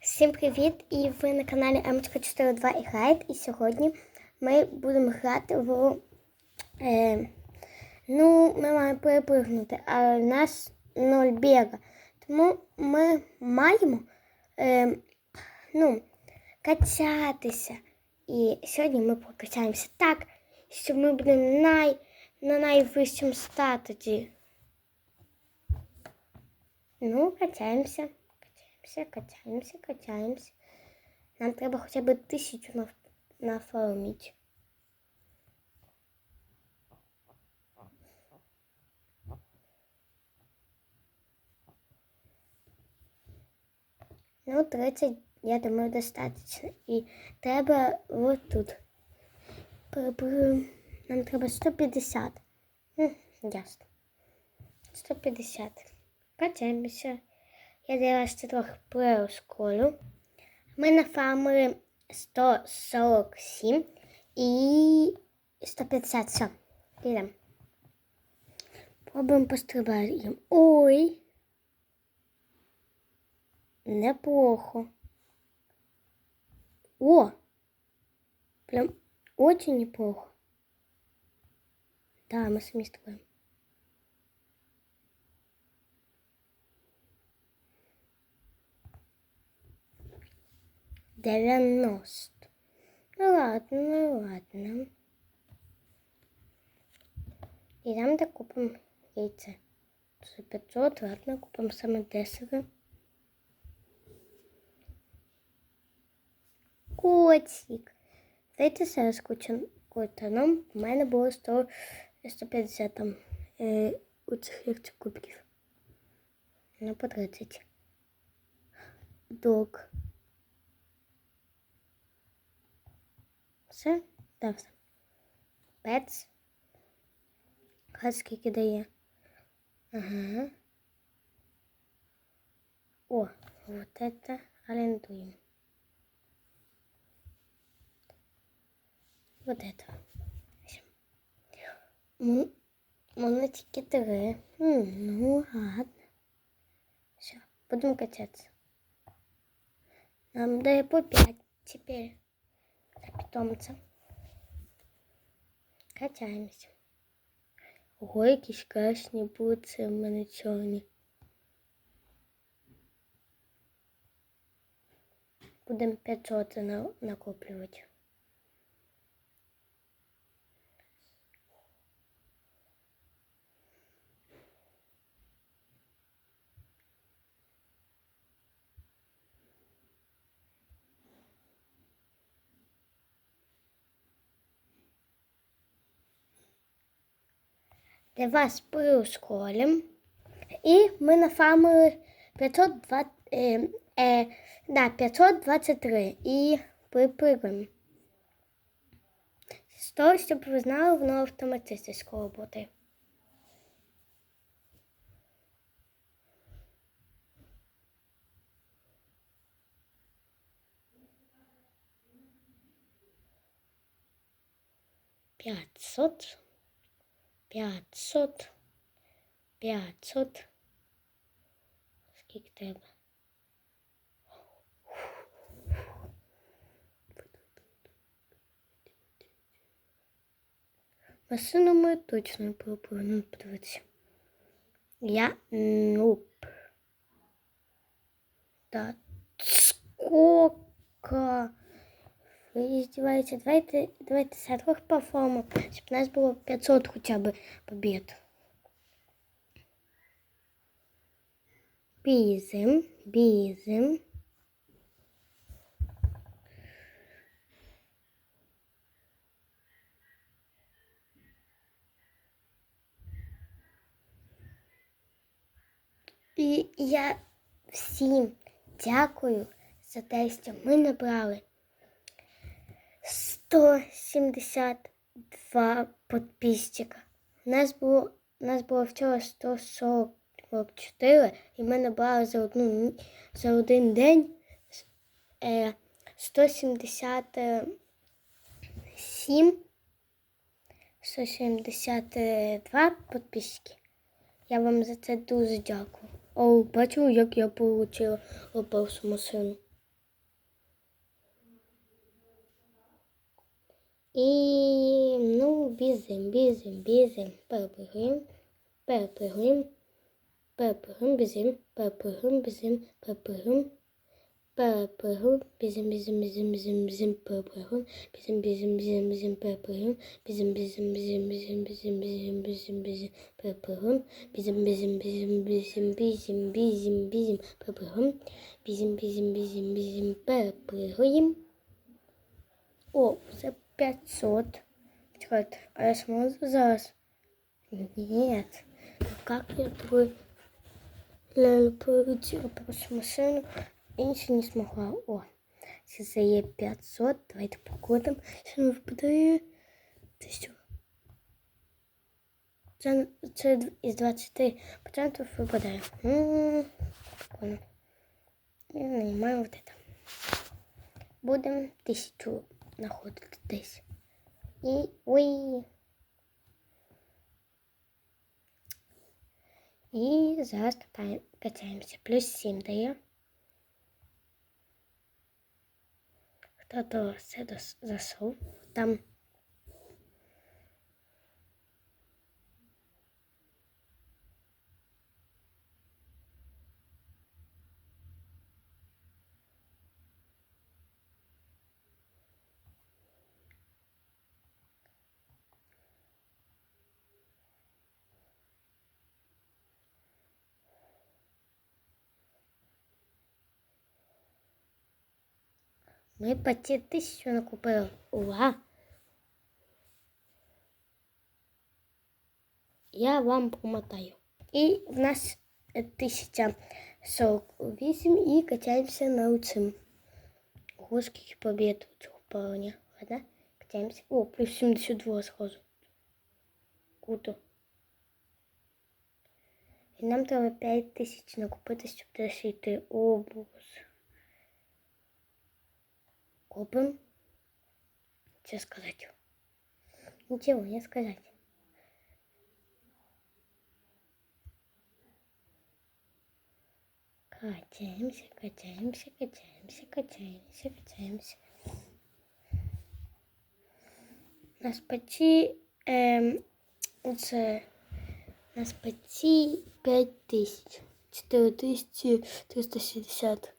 Всім привіт! І ви на каналі Емочка 42 і грає. І сьогодні ми будемо грати в. Е, ну, ми маємо перепригнути, а в нас ноль біга. Тому ми маємо е, ну, качатися. І сьогодні ми прокачаємося так, що ми будемо най, на найвищому статуті. Ну, качаємося. Качаємося, качаємося, качаємося. Нам треба хоча б тисячу на, нафармити. Ну, 30, я думаю, достатньо. І треба от тут. Переберемо. Нам треба 150. М, Ясно. 150. Качаємося. Я зараз це трохи пересколю. Ми нафармили 147 і 150. Все, йдемо. Пробуємо пострибати. Ой. Неплохо. О! Прям очень неплохо. Да, мы сами строим. Девяносто. Ну ладно, ну ладно. І там де купимо яйце. Це 500, ладно, купимо саме 10. Котик. Дайте зараз котаном. У мене було 100, 150 там е, у цих як кубків. Ну, по 30. Дог. Все? Да, все. Пец. Хай скільки дає. Ага. О, вот это арендуем. Вот это. М- Монетики три. М, Ну, ладно. Все, будем качаться. Нам дає по пять теперь. Для питомца. Качаємося. Ого, якісь красні буці в мене чорні. Будемо 500 накоплювати. для вас прискорим. І ми нафармили 520, е, е, да, 523 і припрыгаємо. З того, щоб ви знали, воно автоматично скоро буде. Пятьсот. 500, 500. Скільки треба? Машину ми точно пропонуємо подивитися. Я нуб. Да сколько? Ви здіваєтеся? Давайте, давайте все трохи по форму, щоб у нас було 500 хоча б побід. Бізим, бізим. І я всім дякую за те, що ми набрали 172 підписчика. У нас було, у нас було вчора 144, і ми набрали за, одну, за один день е, 177 172 підписки. Я вам за це дуже дякую. О, бачу, як я отримала першу машину. І ну, бізим, бізим, бізим, перепригуємо, перепригуємо, перепригуємо, бізим, перепригуємо, бізим, перепригуємо, перепригуємо, бізим, бізим, бізим, бізим, бізим, перепригуємо, бізим, бізим, бізим, бізим, перепригуємо, бізим, бізим, бізим, бізим, бізим, бізим, бізим, бізим, перепригуємо, бізим, бізим, бізим, бізим, бізим, бізим, бізим, перепригуємо, бізим, бізим, бізим, бізим, перепригуємо. О, це 500. Чекайте, а я зможу зараз? Ні. Як ну я твою ляльповідці опрошу машину? Інше не змогла. О, це це є 500. Давайте покотим. Що нам випадає? Це що? Це, це із 23% випадає. М-м-м, прикольно. Ну І наймаємо вот это. Будем тысячу знаходитесь. І ой. І зараз катаємося. Плюс 7 дає. Хто-то все засув. Там Ми почти тисячу накупили. Ура! Я вам помотаю. І в нас е, 1048 і качаємося на цим. Ого, скільки побед у цього парня. Ладно, качаємося. О, плюс 72 сразу. Круто. І нам треба 5 тисяч накупити, щоб десь йти. Копим. Что сказать? Ничего не сказать. Качаемся, качаемся, качаемся, качаемся, качаемся. Нас почти ем, це нас почти 5 тисяч. 4 тисячі 360.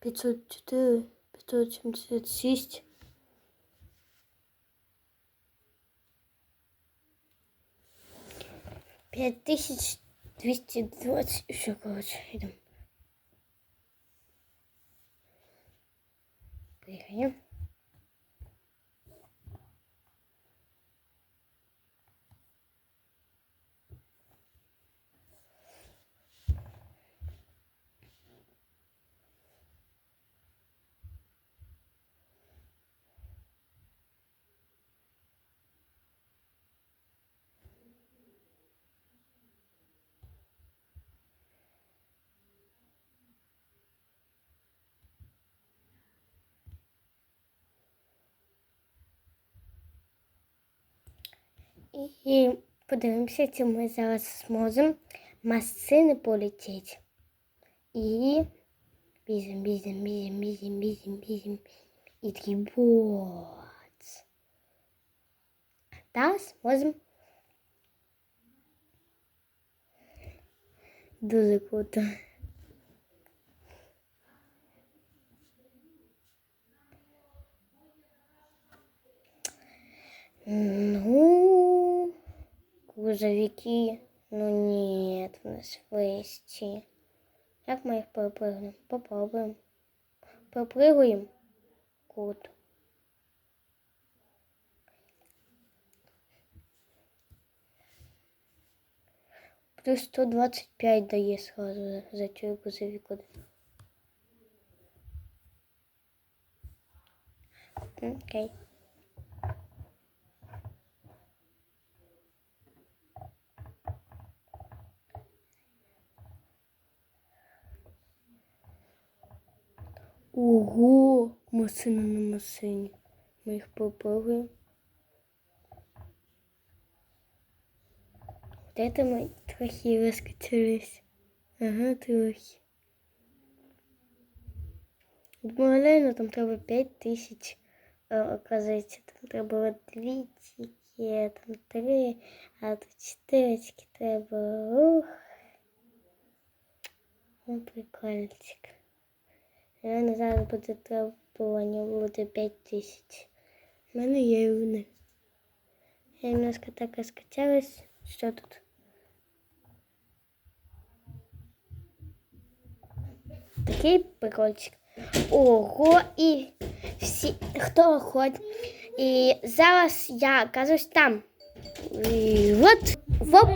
504, 576. Пять тысяч двести двадцать еще, короче, идем. Поехали. І подивимося, чи ми зараз зможемо масини полетіти. І бізем, бізем, бізем, бізем, бізем, бізем. І такий вот. Та зможемо. Дуже круто. Ну, грузовики, ну нет, у нас вести. Как мы их попрыгнем? Попробуем. Попрыгаем Круто. Плюс 125 дае сразу за тюрьму грузовик. Окей. Okay. машина на машині. Ми їх попробуємо. Вот это мы трохи розкачались. Ага, трохи. Думаю, реально там треба 5 тисяч е, оказується, там треба було дві тільки, там три, а тут чотири тільки треба. Ух. Ну, прикольчик. Наверное, зараз буде требування, буде 5 тисяч. У мене є вони. Я немножко так розкачалась. Що тут? Такий прикольчик. Ого, і всі, хто ходить. І зараз я оказуюсь там. І от, воп.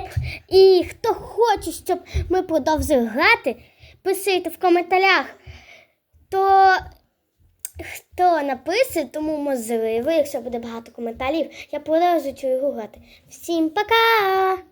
І хто хоче, щоб ми продовжили грати, пишіть в коментарях. То хто написує, тому можливо, якщо буде багато коментарів, я продовжу цю гати. Всім пока!